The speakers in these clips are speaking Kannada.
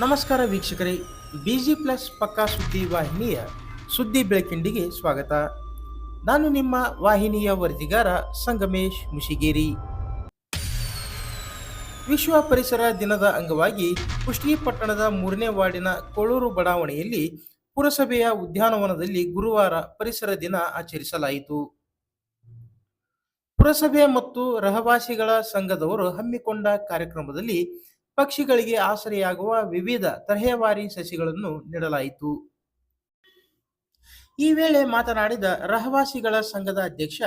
ನಮಸ್ಕಾರ ವೀಕ್ಷಕರೇ ಬಿಜಿ ಪ್ಲಸ್ ಪಕ್ಕಾ ಸುದ್ದಿ ವಾಹಿನಿಯ ಸುದ್ದಿ ಬೆಳಕಿಂಡಿಗೆ ಸ್ವಾಗತ. ನಾನು ನಿಮ್ಮ ವಾಹಿನಿಯ ವರದಿಗಾರ ಸಂಗಮೇಶ್ ಮುಷಿಗೇರಿ. ವಿಶ್ವ ಪರಿಸರ ದಿನದ ಅಂಗವಾಗಿ ಪುಷ್ಟಿಪಟ್ಟಣದ ಮೂರನೇ ವಾರ್ಡಿನ ಕೋಳೂರು ಬಡಾವಣೆಯಲ್ಲಿ ಪುರಸಭೆಯ ಉದ್ಯಾನವನದಲ್ಲಿ ಗುರುವಾರ ಪರಿಸರ ದಿನ ಆಚರಿಸಲಾಯಿತು. ಪುರಸಭೆ ಮತ್ತು ರಹವಾಸಿಗಳ ಸಂಘದವರು ಹಮ್ಮಿಕೊಂಡ ಕಾರ್ಯಕ್ರಮದಲ್ಲಿ ಪಕ್ಷಿಗಳಿಗೆ ಆಸರೆಯಾಗುವ ವಿವಿಧ ತರಹೇವಾರಿ ಸಸಿಗಳನ್ನು ನೀಡಲಾಯಿತು. ಈ ವೇಳೆ ಮಾತನಾಡಿದ ರಹವಾಸಿಗಳ ಸಂಘದ ಅಧ್ಯಕ್ಷ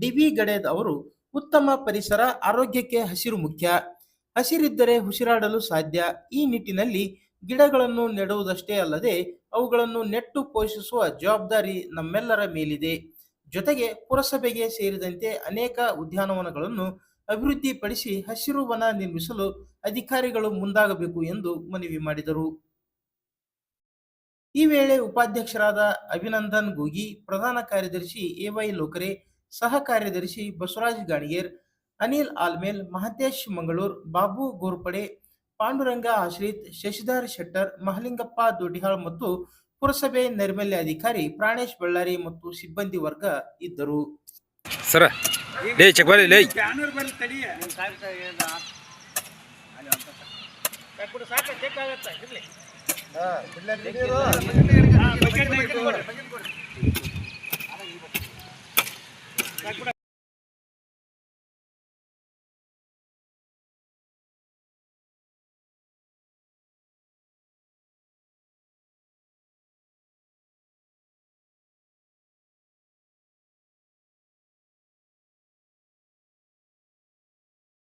ಡಿಬಿ ಗಡೇದ್ ಅವರು, ಉತ್ತಮ ಪರಿಸರ ಆರೋಗ್ಯಕ್ಕೆ ಹಸಿರು ಮುಖ್ಯ. ಹಸಿರಿದ್ದರೆ ಉಸಿರಾಡಲು ಸಾಧ್ಯ. ಈ ನಿಟ್ಟಿನಲ್ಲಿ ಗಿಡಗಳನ್ನು ನೆಡುವುದಷ್ಟೇ ಅಲ್ಲದೆ ಅವುಗಳನ್ನು ನೆಟ್ಟು ಪೋಷಿಸುವ ಜವಾಬ್ದಾರಿ ನಮ್ಮೆಲ್ಲರ ಮೇಲಿದೆ. ಜೊತೆಗೆ ಪುರಸಭೆಗೆ ಸೇರಿದಂತೆ ಅನೇಕ ಉದ್ಯಾನವನಗಳನ್ನು ಅಭಿವೃದ್ಧಿಪಡಿಸಿ ಹಸಿರು ವನ ನಿರ್ಮಿಸಲು ಅಧಿಕಾರಿಗಳು ಮುಂದಾಗಬೇಕು ಎಂದು ಮನವಿ ಮಾಡಿದರು. ಈ ವೇಳೆ ಉಪಾಧ್ಯಕ್ಷರಾದ ಅಭಿನಂದನ್ ಗೋಗಿ, ಪ್ರಧಾನ ಕಾರ್ಯದರ್ಶಿ ಎವೈ ಲೋಕರೆ, ಸಹ ಕಾರ್ಯದರ್ಶಿ ಬಸವರಾಜ್ ಗಾಣಿಗೇರ್, ಅನಿಲ್ ಆಲ್ಮೇಲ್, ಮಹತೇಶ್ ಮಂಗಳೂರ್, ಬಾಬು ಗೋರ್ಪಡೆ, ಪಾಂಡುರಂಗ ಆಶ್ರಿತ್, ಶಶಿಧರ್ ಶೆಟ್ಟರ್, ಮಹಲಿಂಗಪ್ಪ ದೊಡ್ಡಿಹಾಳ್ ಮತ್ತು ಪುರಸಭೆ ನೈರ್ಮಲ್ಯ ಅಧಿಕಾರಿ ಪ್ರಾಣೇಶ್ ಬಳ್ಳಾರಿ ಮತ್ತು ಸಿಬ್ಬಂದಿ ವರ್ಗ ಇದ್ದರು. ಸರ. ಲೇ ಚೆಕ್ ಬರಲಿ ಲೇ. ತಡಿ